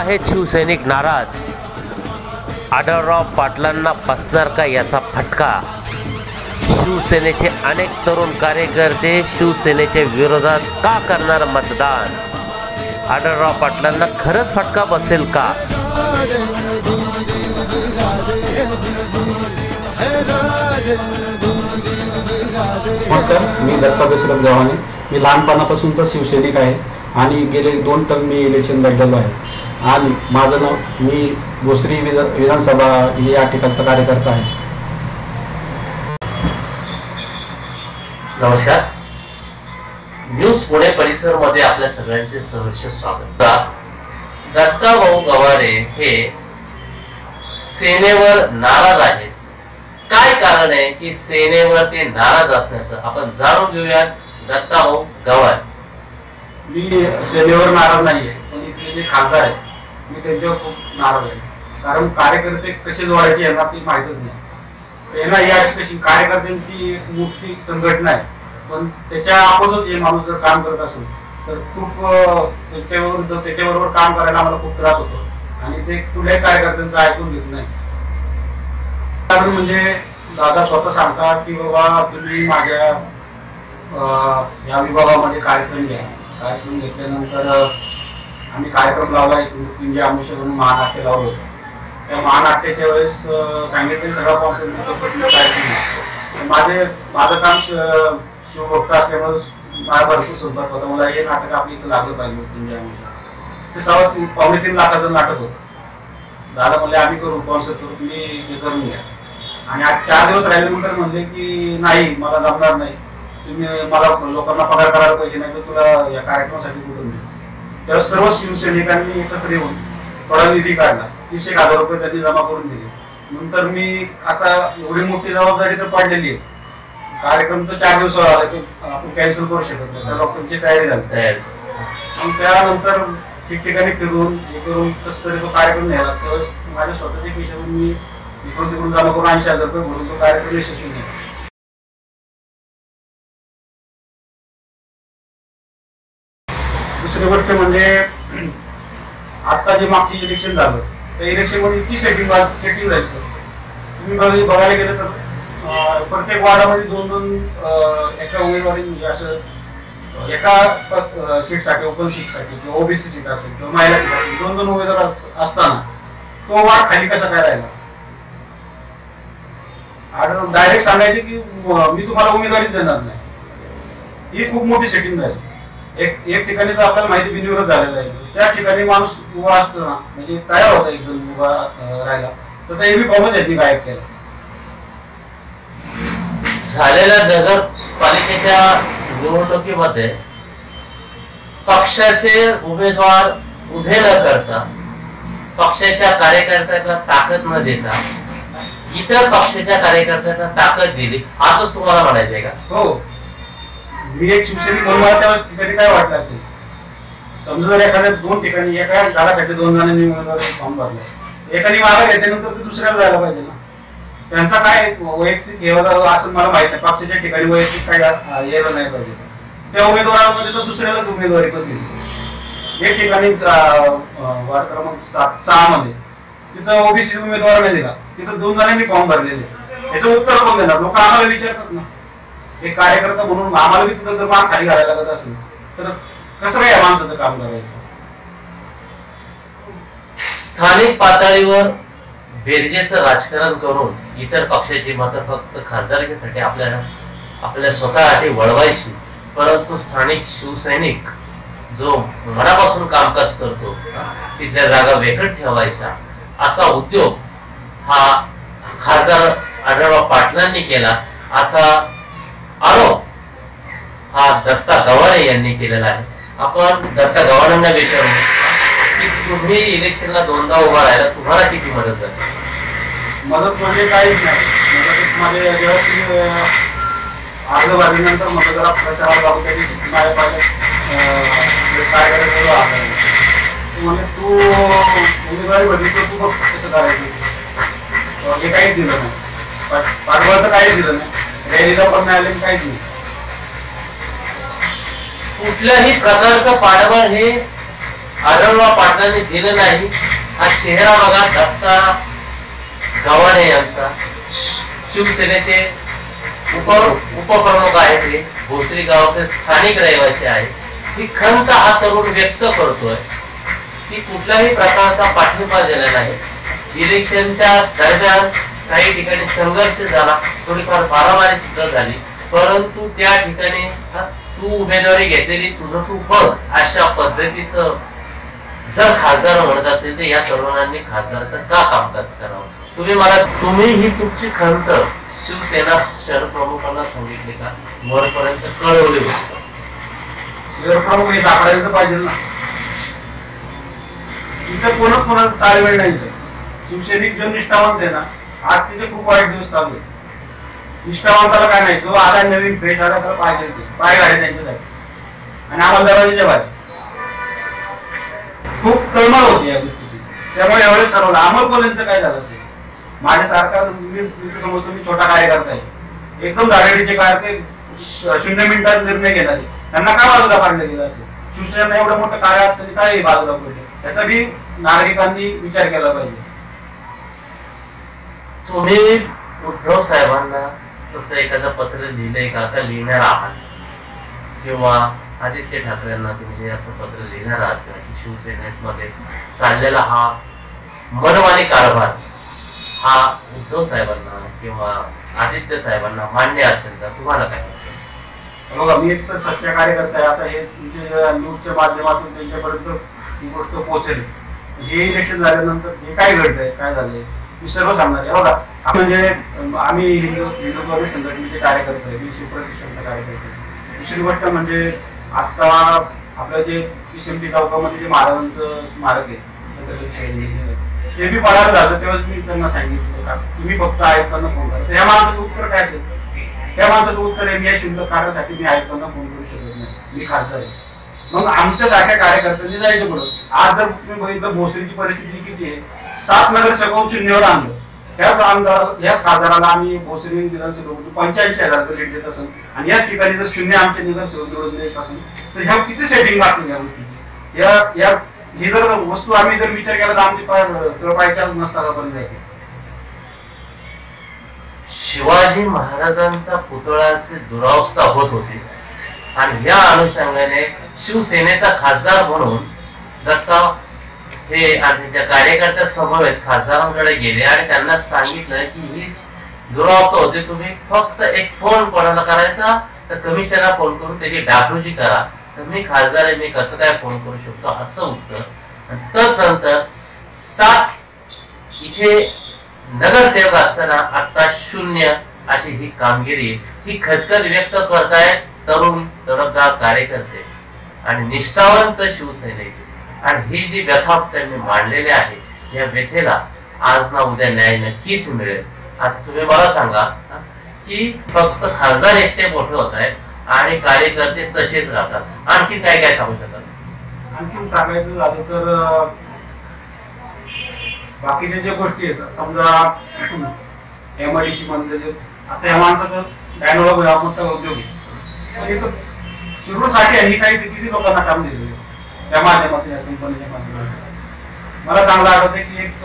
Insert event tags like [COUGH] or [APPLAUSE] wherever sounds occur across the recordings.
आहेत शिवसैनिक नाराज. आढळराव पाटलांना बसणार का याचा फटका? शिवसेनेचे अनेक तरुण कार्यकर्ते शिवसेनेच्या विरोधात का करणार मतदान? आढळराव पाटलांना खरंच फटका बसेल का? नमस्कार मी दत्ता दशरथ गव्हाणे मी लहानपणापासूनचा शिवसैनिक आहे आणि गेले दोन टर्म मी इलेक्शन लढलेलो आहे. आणि माझं नाव मी भोसरी विधा विधानसभा या ठिकाणचा कार्यकर्ता आहे. नमस्कार. न्यूज पुणे परिसरमध्ये आपल्या सगळ्यांचे सहर्ष स्वागत. दत्ता भाऊ गवाडे हे सेनेवर नाराज आहेत. काय कारण आहे की सेनेवर ते नाराज असण्याचं आपण जाणून घेऊयात दत्ता भाऊ गवाडे मी सेनेवर नाराज नाही आहे पण इथले जे खासदार आहेत मी त्यांच्यावर खूप नाराज आहे. कारण कार्यकर्ते कसे जोडायचे यांना ती माहितच नाही. सेना ही अशी कशी कार्यकर्त्यांची एक मोठी संघटना आहे. पण त्याच्या अपोजच हे माणूस जर काम करत असेल तर खूप त्याच्यावर त्याच्याबरोबर काम करायला आम्हाला खूप त्रास होतो. आणि ते कुठल्याही कार्यकर्त्यांचं ऐकून घेत नाही. कारण म्हणजे दादा स्वतः सांगतात की बाबा तुम्ही माझ्या अं, या विभागामध्ये कार्यक्रम घ्या. कार्यक्रम घेतल्यानंतर आम्ही कार्यक्रम लावला एक मृत्युंजय आमुष म्हणून महानाट्य लावलं होतं. त्या महानाट्याच्या वेळेस अं, सांगितलं सगळा पाऊस कार्यक्रम माझे माझं काम श- शिवभक्त असल्यामुळे मला भरपूर संपर्क होता. मला हे नाटक आपल्या इथं लागलं पाहिजे मृत्युंजय आमुष ते सव्वा तीन पावणे तीन लाखाचं नाटक होतं. दादा म्हणले आम्ही करू कॉन्सर्ट करू तुम्ही हे करून घ्या. आणि आज चार दिवस राहिल्यानंतर म्हणले की नाही मला जमणार नाही. तुम्ही मला लोकांना पगार करायला पाहिजे नाही तर तुला या कार्यक्रमासाठी कुठून तेव्हा सर्व शिवसैनिकांनी एकत्र येऊन थोडा निधी काढला. तीस एक हजार रुपये त्यांनी जमा करून दिले. नंतर मी आता एवढी मोठी जबाबदारी तर पडलेली आहे. कार्यक्रम तर चार दिवसावर आला की आपण कॅन्सल करू शकत नाही. त्या लोकांची तयारी झाली. तयार. मग त्यानंतर ठिकठिकाणी फिरून हे करून कसं तरी तो कार्यक्रम न्यायला. त्यावेळेस माझ्या स्वतःच्या पैशातून मी इकडून तिकडून जमा करून ऐंशी हजार रुपये भरून तो कार्यक्रम यशस्वी केला. दुसरी गोष्ट म्हणजे आता जे मागचे इलेक्शन झालं त्या इलेक्शनमध्ये इतकी सेटिंग सेटिंग जायचं तुम्ही बघायला गेलं तर प्रत्येक वार्डामध्ये दोन दोन एका उमेदवारी म्हणजे असं एका सीटसाठी ओपन सीटसाठी किंवा ओबीसी सीट असेल किंवा महिला सीट असेल दोन दोन उमेदवार असताना तो वार्ड खाली कसा काय राहिला? डायरेक्ट सांगायचे की मी तुम्हाला उमेदवारीच देणार नाही. ही खूप मोठी सेटिंग झाली. एक एक ठिकाणी तर आपल्याला माहिती बिनविरोध झालेला आहे त्या ठिकाणी माणूस उभा असताना म्हणजे तयार होता एक जण उभा राहिला तर त्या एबी फॉर्मच मी गायब केला. झालेल्या नगरपालिकेच्या निवडणुकीमध्ये पक्षाचे उमेदवार उभे न करता पक्षाच्या कार्यकर्त्यांना ताकद न देता इतर पक्षाच्या कार्यकर्त्यांना ताकद दिली असंच तुम्हाला म्हणायचंय का? हो. एक शिवसैनिक म्हणून मला त्या ठिकाणी काय वाटलं असेल? समजा जर एखाद्या दोन ठिकाणी एका जागासाठी दोन जणांनी उमेदवारी फॉर्म भरला. एकाने मागे घेतल्यानंतर ते दुसऱ्याला जायला पाहिजे ना. त्यांचा काय वैयक्तिक हे असं मला माहीत नाही. पक्षाच्या ठिकाणी वैयक्तिक काय यायला नाही पाहिजे. त्या उमेदवारामध्ये तर दुसऱ्यालाच उमेदवारी पण दिली. एक ठिकाणी वार वार्ड क्रमांक सात सहा मध्ये तिथं ओबीसी उमेदवार नाही दिला. तिथं दोन जणांनी फॉर्म भरलेले. याचं उत्तर पण देणार? लोक आम्हाला विचारतात ना. एक कार्यकर्ता म्हणून आम्हाला बी तिथं जर मान खाली घालायला लागत असेल तर कसं काय या माणसाचं काम करायचं? स्थानिक पातळीवर बेरजेचं राजकारण करून इतर पक्षाची मतं फक्त खासदारकीसाठी आपल्याला आपल्या स्वतःसाठी वळवायची. परंतु स्थानिक शिवसैनिक जो मनापासून कामकाज करतो तिथल्या जागा वेगळं ठेवायच्या असा उद्योग हा खासदार आढळराव पाटलांनी केला असा आरोप हा दत्ता गवाणे यांनी केलेला आहे. आपण दत्ता गवाणांना विचारू. की तुम्ही इलेक्शनला दोनदा उभा राहिला तुम्हाला किती मदत झाली? मदत म्हणजे काहीच नाही. मदत माझे व्यवस्थित अं, अर्ज भरल्यानंतर मला जरा प्रचाराला लागू त्यांनी माझ्या पाहिजे काय करायचं आहे म्हणजे तू उमेदवारी भरली तर तू बघ कसं करायचं. हे काहीच दिलं नाही. पाठबळ तर काहीच दिलं नाही. रॅलीला पण आले काहीच नाही कुठल्याही प्रकारचं पाठबळ हे आढळवा पाटलाने दिलं नाही. हा चेहरा बघा दत्ता गव्हाणे यांचा. शिवसेनेचे उप उपप्रमुख आहेत हे. भोसरी गावाचे स्थानिक रहिवासी आहेत. ही खंत हा तरुण व्यक्त करतोय. की कुठल्याही प्रकारचा पाठिंबा दिला नाही. इलेक्शनच्या दरम्यान काही ठिकाणी संघर्ष झाला थोडीफार मारामारी सुद्धा झाली. परंतु त्या ठिकाणी तू उमेदवारी घेतलेली तुझं तू बघ अशा पद्धतीचं जर खासदार म्हणत असेल तर या तरुणांनी खासदारचं का कामकाज करावं? तुम्ही मला तुम्ही ही तुमची खंत शिवसेना शहर प्रमुखांना सांगितले का? वरपर्यंत कळवली होती शहर प्रमुख हे सापडायला तर पाहिजे ना. इथं कोणच कोणाचा ताळमेळ नाही शिवसैनिक जो निष्ठावंत आहे ना. आज तिथे खूप वाईट दिवस चालू आहे. निष्ठावंताला काय नाही तो आला नवीन फ्रेश आला तर पाहिजे पाय गाडी त्यांच्यासाठी. आणि आम्हाला दरवाजेच्या बाहेर. खूप तळमळ होती या गोष्टीची. त्यामुळे एवढंच ठरवलं. अमोलपर्यंत काय झालं असेल? माझ्यासारखा मी समजतो मी छोटा कार्यकर्ता आहे. एकदम धारेडीचे कार्यकर्ते श- शून्य मिनिटात निर्णय घेणारे त्यांना काय बाजूला पाडलं गेलं असेल? शिवसेना एवढं मोठं कार्य असतं काय बाजूला पडले? त्याचा बी नागरिकांनी विचार केला पाहिजे. तुम्ही उद्धव साहेबांना तसं एखादं पत्र लिहिलंय का आता लिहिणार आहात. किंवा आदित्य ठाकरेंना तुम्ही हे असं पत्र लिहिणार आहात किंवा की शिवसेनेमध्ये चाललेला हा मनमानी कारभार हा उद्धव साहेबांना किंवा आदित्य साहेबांना मान्य असेल तर तुम्हाला काय वाटतं? बघा मी एक तर सच्चा कार्यकर्ता आहे. आता हे तुमच्या न्यूजच्या माध्यमातून त्यांच्यापर्यंत ही गोष्ट पोहोचेल. हे इलेक्शन झाल्यानंतर जे काय घडतंय काय झालंय? मी सर्व सांगणार आहे. बघा आपण म्हणजे आम्ही हिंदू हिंदुत्वादी संघटनेचे कार्यकर्ते आहे मी शिवप्रतिष्ठानचा कार्यकर्ते दुसरी गोष्ट म्हणजे आता आपलं जे पिसमटी चौकामध्ये जे महाराजांचं स्मारक आहे ते बी पडायला झालं. तेव्हाच मी त्यांना सांगितलं का तुम्ही फक्त आयुक्तांना फोन करा. तर या माणसाचं उत्तर काय असेल? त्या माणसाचं उत्तर आहे मी या शुल्क कार्यासाठी मी आयुक्तांना फोन करू शकत नाही. मी खासदार आहे. मग आमच्या सारख्या कार्यकर्त्यांनी जायचं पुढं. आज जर तुम्ही बघितलं भोसरीची परिस्थिती किती आहे? सात नगरसेवक शून्यवर आणलं. त्याच आमदार याच खासदाराला आम्ही भोसरी विधानसभेमध्ये पंच्याऐंशी हजारचं लीड देत असून आणि याच ठिकाणी जर शून्य आमचे नगरसेवक निवडून देत असून तर ह्या किती सेटिंग वाचून या गोष्टीची या या ही जर वस्तू आम्ही जर विचार केला तर आमची पाय पायच्या नसताना पण जायची शिवाजी महाराजांचा पुतळाचे दुरावस्था होत होती. आणि या अनुषंगाने शिवसेनेचा खासदार म्हणून दत्ता हे आणि त्या कार्यकर्त्या समवेत खासदारांकडे गेले आणि त्यांना सांगितलं की ही दुरावस्था होती तुम्ही फक्त एक फोन कोणाला करायचा तर कमिशनला फोन करून त्याची डागडुजी करा. तर मी खासदार आहे मी कसं काय फोन करू शकतो असं उत्तर. तदनंतर सात इथे नगरसेवक असताना आता शून्य अशी ही कामगिरी ही खदखद व्यक्त करतायत तरुण तडफदार कार्यकर्ते आणि निष्ठावंत शिवसैनिक. आणि ही जी व्यथा त्यांनी मांडलेली आहे या व्यथेला आज ना उद्या न्याय नक्कीच मिळेल. आता तुम्ही मला सांगा की फक्त खासदार एकटे मोठे होत आहेत आणि कार्यकर्ते तसेच राहतात. आणखी काय काय सांगू शकतात आणखी सांगायचं झालं तर बाकीच्या ज्या गोष्टी आहेत समजा [CLEARS THROAT] एमआयडीसी मधले जे आता या माणसाचं डायनॉलॉग मोठा उद्योग आहे. म्हणजे पण साठी शिरूरसाठी आणि काही किती लोकांना काम दिलेलं आहे? त्या माध्यमातून या कंपनीच्या माध्यमातून. मला चांगलं आठवतं की एक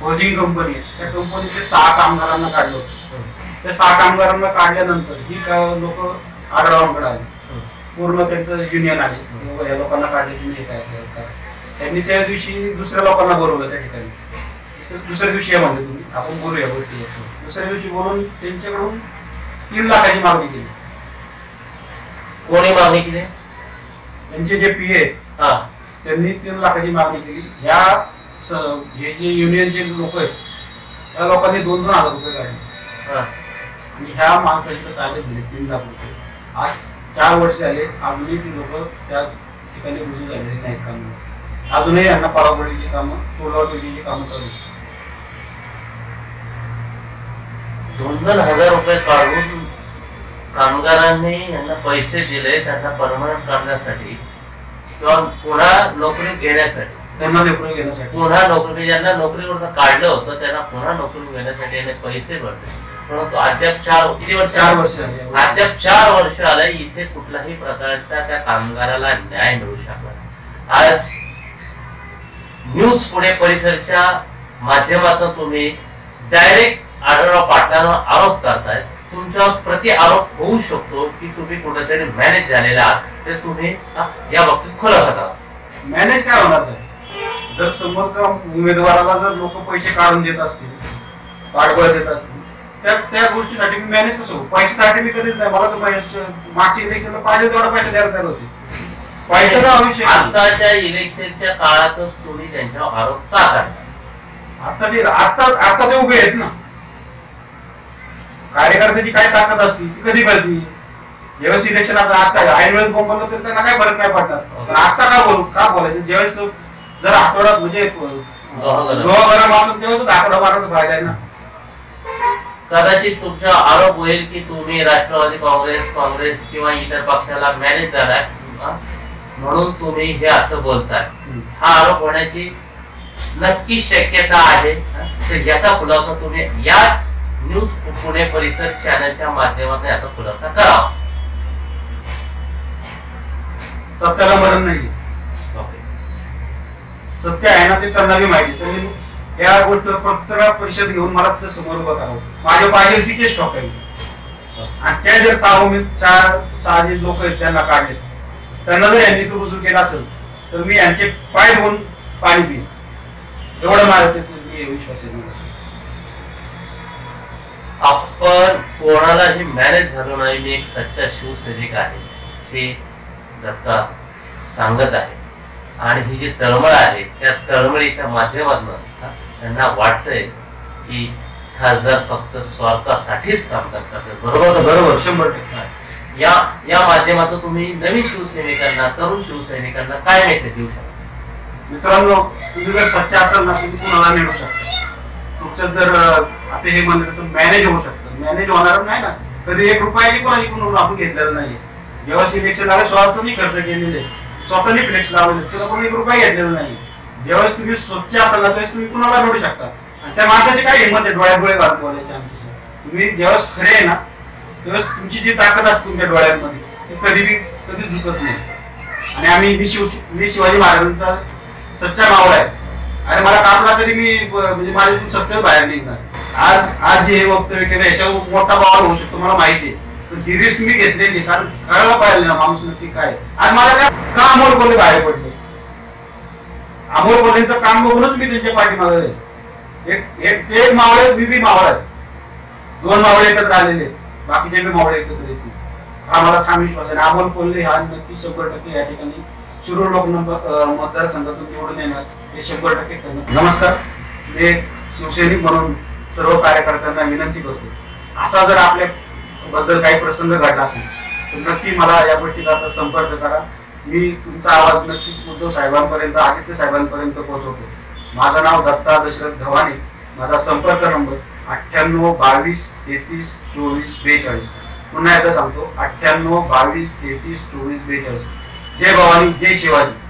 फोर्जिंग कंपनी आहे. त्या कंपनीचे सहा कामगारांना काढलं होतं. त्या सहा कामगारांना काढल्यानंतर ही लोक आढळवांकडे आली. पूर्ण त्यांचं युनियन आले. या लोकांना काढले तुम्ही हे काय त्यांनी त्या दिवशी दुसऱ्या लोकांना बोलवलं त्या ठिकाणी. दुसऱ्या- दिवशी या म्हणले तुम्ही. आपण बोलूया गोष्टीवर दुसऱ्या दिवशी बोलून त्यांच्याकडून तीन लाखाची मागणी केली. कोणी मागणी केली? त्यांचे जे पी ए हा त्यांनी तीन लाखाची मागणी केली. ह्या हे जे युनियनचे लोक आहेत त्या लोकांनी दोन दोन हजार रुपये काढले. हा. आणि ह्या माणसाचे ताब्यात दिले तीन लाख रुपये. आज चार वर्ष झाले अजूनही ती लोक त्या ठिकाणी रुजू झालेली नाहीत कामं. अजूनही यांना पराबडीची कामं टोलावटीची कामं चालू. दोन दोन हजार रुपये काढून कामगारांनी यांना पैसे दिले त्यांना परमनंट करण्यासाठी किंवा पुन्हा नोकरी घेण्यासाठी. त्यांना लेकरं घेण्यासाठी. पुन्हा नोकरी ज्यांना नोकरीवरून काढलं होतं त्यांना पुन्हा नोकरी घेण्यासाठी याने पैसे भरले. परंतु अद्याप चार किती वर्ष चार वर्ष अद्याप चार वर्ष आलं इथे कुठल्याही प्रकारचा त्या कामगाराला न्याय मिळू शकला. आज न्यूज पुणे परिसरच्या माध्यमातून तुम्ही डायरेक्ट आढळराव पाटलांवर आरोप करताय तुमच्यावर प्रति आरोप होऊ शकतो की तुम्ही कुठेतरी मॅनेज झालेला आहात तर तुम्ही या बाबतीत खुलासा करा. मॅनेज काय होणार जर समोरच्या उमेदवाराला जर लोक पैसे काढून देत असतील पाठबळ देत असतील त्या त्या गोष्टीसाठी मी मॅनेज कसं? पैशासाठी मी कधीच नाही. मला तर पैसे मागच्या इलेक्शनला पाहिजे तेवढा पैसे द्यायला तयार होते. पैशाचा आयुष्य आताच्या इलेक्शनच्या काळातच तुम्ही त्यांच्यावर आरोप का करता? आता ते आता आता ते उभे आहेत ना. कार्यकर्त्याची काय ताकद असती ती कधी कळती ज्यावेळेस इलेक्शन असं आता ऐन वेळेस बोंबलं तर त्यांना काय फरक नाही पडणार पण आता का बोलू का बोलायचं ज्यावेळेस तो जर आठवड्यात म्हणजे. लोह गरम असेल तेव्हाच आठवडा मारत फायदा आहे ना कदाचित तुमचा आरोप होईल की तुम्ही राष्ट्रवादी काँग्रेस काँग्रेस किंवा इतर पक्षाला मॅनेज झालाय? म्हणून तुम्ही हे असं बोलताय हा आरोप होण्याची नक्की शक्यता आहे? तर याचा खुलासा तुम्ही याच न्यूज पुणे परिसर चॅनलच्या माध्यमातून याचा खुलासा करावा सत्याला मरण नाही. सत्य आहे ना ते त्यांना माहिती. त्यांनी या गोष्टीवर पत्रकार परिषद घेऊन मला समोर उभं करावं. माझ्या पाहिजे ती केस ठोकायची आणि त्या जर सहा उमेद चार सहा जे लोक आहेत त्यांना काढले. त्यांना जर यांनी तो रुजू केला असेल तर मी यांचे पाय धुवून पाणी पिईन. एवढं माझं ते विश्वास आहे. मला. आपण कोणालाही मॅनेज झालो नाही मी एक सच्चा शिवसैनिक आहे हे दत्ता सांगत आहे. आणि ही जी तळमळ आहे त्या तळमळीच्या माध्यमातून त्यांना वाटतंय की खासदार फक्त स्वार्थासाठीच कामकाज करतात. बरोबर? बरोबर शंभर टक्के. या या माध्यमातून तुम्ही नवीन शिवसैनिकांना तरुण शिवसैनिकांना काय मेसेज देऊ शकता? मित्रांनो तुम्ही जर सच्चा असाल ना तुम्ही कुणाला नेऊ शकता. तुमचं जर आता हे म्हणलं तसं मॅनेज होऊ शकतं. मॅनेज होणार नाही ना. कधी एक रुपयाची कोणाची कोण आपण घेतलेलं नाही जेव्हा इलेक्शन आले स्वार्थाने खर्च केलेले. स्वतःने फ्लेक्स लावले. तुला कोणी एक रुपया घेतलेला नाही. ज्यावेळेस तुम्ही स्वच्छ असाल ना त्यावेळेस तुम्ही कुणाला निवडू शकता. आणि त्या माणसाची काय हिंमत आहे? डोळ्यात डोळे घालून बोलायचे तुम्ही ज्यावेळेस खरे आहे ना त्यावेळेस तुमची जी ताकद असते तुमच्या डोळ्यांमध्ये ती कधी बी कधी झुकत नाही. आणि आम्ही मी शिव मी शिवाजी महाराजांचा सच्चा मावळा आहे. आणि मला कापला तरी मी म्हणजे माझ्यातून सत्य बाहेर निघणार. आज आज जे हे वक्तव्य केलं याच्यावर मोठा बवाल होऊ शकतो मला माहिती आहे. पण ही रिस्क मी घेतलेली कारण कळायला पाहिजे ना माणूस नक्की काय आणि आज मला काय का अमोल कोल्हे बाहेर पडले? अमोल कोल्हेचं काम बघूनच मी त्यांच्या पाठीमागे एक एक ते मावळे बीबी मी बी आहे. दोन मावळे एकत्र आलेले बाकीचे बी मावळे एकत्र येतील. हा मला ठाम विश्वास आहे. अमोल कोल्हे हा नक्की शंभर टक्के या ठिकाणी शिरूर लोक मतदारसंघातून निवडून येणार. हे शंभर टक्के करणार नमस्कार. मी शिवसैनिक म्हणून सर्व कार्यकर्त्यांना विनंती करतो. असा जर आपल्या बद्दल काही प्रसंग घडला असेल तर नक्की मला या गोष्टीकरता संपर्क करा. मी तुमचा आवाज नक्की उद्धव साहेबांपर्यंत आदित्य साहेबांपर्यंत पोहोचवतो. माझं नाव दत्ता दशरथ गव्हाणे माझा संपर्क नंबर अठ्ठ्याण्णव बावीस तेहतीस चोवीस बेचाळीस. पुन्हा एकदा सांगतो अठ्ठ्याण्णव बावीस तेहतीस चोवीस बेचाळीस. जय भवानी जय शिवाजी.